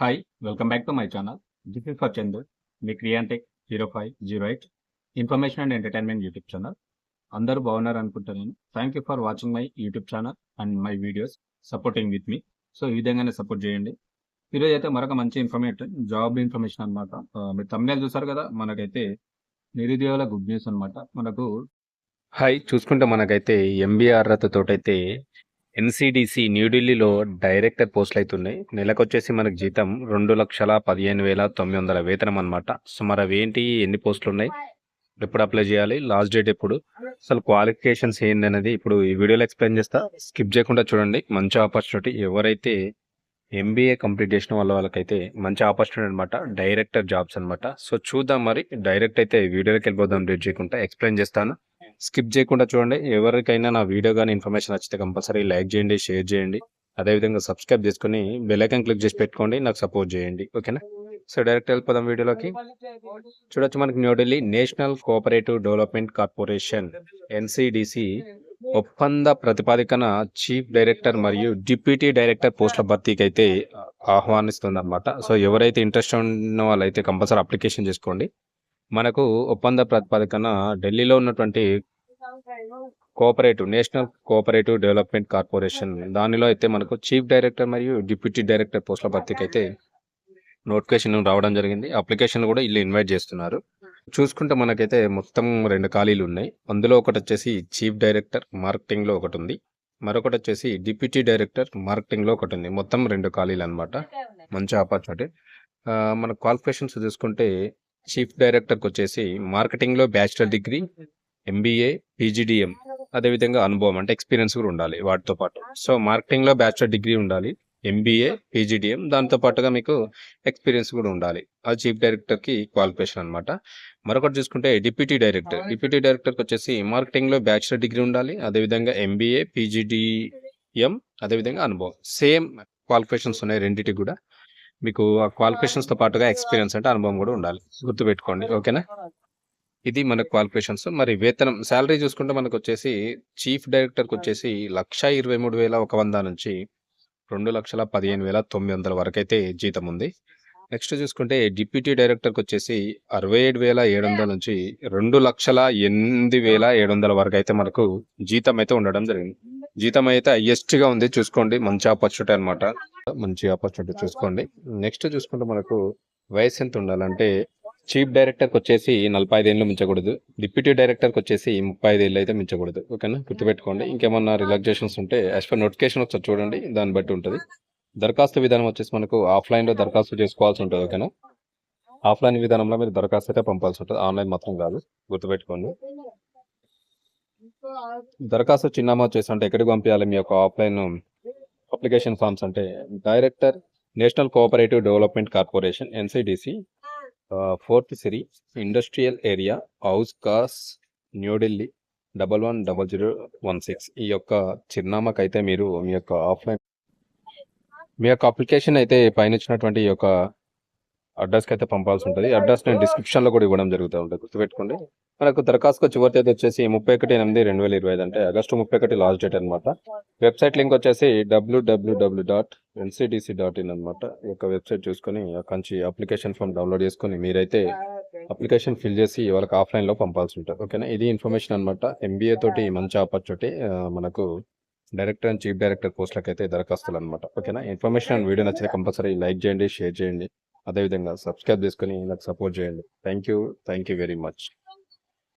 Hi welcome back to my channel this is for Chandu me క్రియాంటెక్ zero five zero eight information and entertainment YouTube channel అందరూ బాగున్నారు అనుకుంటున్నాను thank you for watching my YouTube channel and my videos supporting with me so ఈ విధంగానే support చేయండి. ఈరోజు అయితే మరొక మంచి ఇన్ఫర్మేషన్ జాబ్ ఇన్ఫర్మేషన్ అనమాట మీరు తమిళ చూసారు కదా మనకైతే నిరుద్యోగుల గుడ్ న్యూస్ అనమాట మనకు హాయ్ చూసుకుంటే మనకైతే ఎంబీఆర్ తోటైతే ఎన్సీడీసీ న్యూఢిల్లీలో డైరెక్టర్ పోస్టులు అయితే ఉన్నాయి నెలకు వచ్చేసి మనకు జీతం రెండు లక్షల పదిహేను వేల తొమ్మిది వందల వేతనం అనమాట సో మరి అవి ఏంటి? ఎన్ని పోస్టులు ఉన్నాయి ఎప్పుడు అప్లై చేయాలి? లాస్ట్ డేట్ ఎప్పుడు? అసలు క్వాలిఫికేషన్స్ ఏంది అనేది ఇప్పుడు ఈ వీడియోలో ఎక్స్ప్లెయిన్ చేస్తా. స్కిప్ చేయకుండా చూడండి. మంచి ఆపర్చునిటీ ఎవరైతే ఎంబీఏ కంప్లీట్ చేసిన వాళ్ళ వాళ్ళకైతే మంచి ఆపర్చునిటీ అనమాట డైరెక్టర్ జాబ్స్ అనమాట సో చూద్దాం మరి. డైరెక్ట్ అయితే వీడియోలోకి వెళ్ళిపోదాం. డేట్ చేయకుండా. ఎక్స్ప్లెయిన్ చేస్తాను. స్కిప్ చేయకుండా చూడండి. ఎవరికైనా నా వీడియో కానీ ఇన్ఫర్మేషన్ వచ్చితే కంపల్సరీ లైక్ చేయండి షేర్ చేయండి. అదేవిధంగా సబ్స్క్రైబ్ చేసుకుని బెల్లైకన్ క్లిక్ చేసి పెట్టుకోండి. నాకు సపోర్ట్ చేయండి. ఓకేనా? సో డైరెక్ట్ వెళ్ళిపోదాం వీడియోలోకి. చూడొచ్చు మనకి New Delhi national cooperative development corporation NCDC ఒప్పంద ప్రతిపాదికన చీఫ్ డైరెక్టర్ మరియు డిప్యూటీ డైరెక్టర్ పోస్టుల భర్తీకి అయితే ఆహ్వానిస్తుంది అనమాట సో ఎవరైతే ఇంట్రెస్ట్ ఉన్న వాళ్ళైతే కంపల్సరీ అప్లికేషన్ చేసుకోండి. మనకు ఒప్పంద ప్రతిపాదికన ఢిల్లీలో ఉన్నటువంటి cooperative national cooperative development corporation. దానిలో అయితే మనకు చీఫ్ డైరెక్టర్ మరియు డిప్యూటీ డైరెక్టర్ పోస్టుల భర్తీకి అయితే నోటిఫికేషన్ రావడం జరిగింది. అప్లికేషన్ కూడా ఇల్లు ఇన్వైట్ చేస్తున్నారు. చూసుకుంటే మనకైతే మొత్తం రెండు ఖాళీలు ఉన్నాయి. అందులో ఒకటి వచ్చేసి చీఫ్ డైరెక్టర్ మార్కెటింగ్లో ఒకటి ఉంది. మరొకటి వచ్చేసి డిప్యూటీ డైరెక్టర్ మార్కెటింగ్లో ఒకటి ఉంది. మొత్తం రెండు ఖాళీలు అనమాట మంచి ఆపర్చునిటీ. మన క్వాలిఫికేషన్స్ చూసుకుంటే చీఫ్ డైరెక్టర్కి వచ్చేసి మార్కెటింగ్లో బ్యాచిలర్ డిగ్రీ ఎంబీఏ పీజీడిఎం అదేవిధంగా అనుభవం అంటే ఎక్స్పీరియన్స్ కూడా ఉండాలి వాటితో పాటు. సో మార్కెటింగ్లో బ్యాచిలర్ డిగ్రీ ఉండాలి ఎంబీఏ పీజీడిఎం దాంతో పాటుగా మీకు ఎక్స్పీరియన్స్ కూడా ఉండాలి. అది చీఫ్ డైరెక్టర్కి క్వాలిఫికేషన్ అనమాట మరొకటి చూసుకుంటే డిప్యూటీ డైరెక్టర్ డిప్యూటీ డైరెక్టర్కి వచ్చేసి మార్కెటింగ్లో బ్యాచిలర్ డిగ్రీ ఉండాలి అదేవిధంగా ఎంబీఏ పీజీడిఎం అదేవిధంగా అనుభవం. సేమ్ క్వాలిఫికేషన్స్ ఉన్నాయి రెండింటికి కూడా. మీకు ఆ క్వాలిఫికేషన్స్తో పాటుగా ఎక్స్పీరియన్స్ అంటే అనుభవం కూడా ఉండాలి. గుర్తుపెట్టుకోండి. ఓకేనా? ఇది మన క్వాలిఫికేషన్స్ మరి వేతనం శాలరీ చూసుకుంటే మనకు వచ్చేసి చీఫ్ డైరెక్టర్కి వచ్చేసి లక్ష ఇరవై మూడు వేల ఒక వంద నుంచి రెండు లక్షల పదిహేను వేల తొమ్మిది వందల వరకు అయితే జీతం ఉంది. నెక్స్ట్ చూసుకుంటే డిప్యూటీ డైరెక్టర్కి వచ్చేసి అరవై ఏడు వేల ఏడు వందల నుంచి రెండు లక్షల ఎనిమిది వేల ఏడు వందల వరకు అయితే మనకు జీతం అయితే ఉండడం జరిగింది. జీతం అయితే హైయెస్ట్గా ఉంది. చూసుకోండి. మంచి ఆపర్చునిటీ అనమాట మంచి ఆపర్చునిటీ చూసుకోండి. నెక్స్ట్ చూసుకుంటే మనకు వయసు ఎంత ఉండాలంటే చీఫ్ డైరెక్టర్కి వచ్చేసి నలభై ఐదేళ్ళు మించకూడదు. డిప్యూటీ డైరెక్టర్కి వచ్చేసి ముప్పై ఐదేళ్ళు అయితే మించకూడదు. ఓకేనా గుర్తుపెట్టుకోండి. ఇంకేమన్నా రిలాక్సేషన్స్ ఉంటే యాజ్ పర్ నోటిఫికేషన్ ఒకసారి చూడండి. దాన్ని బట్టి ఉంటుంది. దరఖాస్తు విధానం వచ్చేసి మనకు ఆఫ్లైన్లో దరఖాస్తు చేసుకోవాల్సి ఉంటుంది. ఓకేనా ఆఫ్లైన్ విధానంలో మీరు దరఖాస్తు అయితే పంపాల్సి ఉంటుంది. ఆన్లైన్ మాత్రం కాదు. గుర్తుపెట్టుకోండి. దరఖాస్తు చిరునామా వచ్చేసి అంటే ఎక్కడికి పంపించాలి? మీ యొక్క ఆఫ్లైన్ అప్లికేషన్ ఫామ్స్ అంటే director national cooperative development corporation NCDC fourth Siri industrial area Hauz Khas New Delhi double one double zero one six ఈ యొక్క చిరునామాకి అయితే మీరు మీ యొక్క ఆఫ్లైన్ మీ యొక్క అప్లికేషన్ అయితే పైన ఇచ్చినటువంటి ఈ యొక్క అడ్రస్కి అయితే పంపాల్సి ఉంటుంది. అడ్రస్ నేను డిస్క్రిప్షన్లో కూడా ఇవ్వడం జరుగుతూ ఉంటుంది. గుర్తుపెట్టుకోండి. మనకు దరఖాస్తు చివరి తేదీ వచ్చేసి ముప్పై ఒకటి ఎనిమిది రెండు వేల ఇరవై ఐదు అంటే ఆగస్టు ముప్పై ఒకటి లాస్ట్ డేట్ అనమాట వెబ్సైట్ లింక్ వచ్చేసి WWW dot NCDC dot in అనమాట ఈ యొక్క వెబ్సైట్ చూసుకొని కంచి అప్లికేషన్ ఫామ్ డౌన్లోడ్ చేసుకొని మీరైతే అప్లికేషన్ ఫిల్ చేసి వాళ్ళకి ఆఫ్లైన్లో పంపాల్సి ఉంటుంది. ఓకేనా? ఇది ఇన్ఫర్మేషన్ అనమాట ఎంబీఏ తోటి మంచి ఆపర్చునిటీ మనకు డైరెక్టర్ అండ్ చీఫ్ డైరెక్టర్ పోస్టులకు అయితే దరఖాస్తులు అనమాట ఓకేనా? ఇన్ఫర్మేషన్ అండ్ వీడియో నచ్చితే కంపల్సరీ లైక్ చేయండి షేర్ చేయండి. అదేవిధంగా సబ్స్క్రైబ్ చేసుకొని నాకు సపోర్ట్ చేయండి. Thank you thank you very much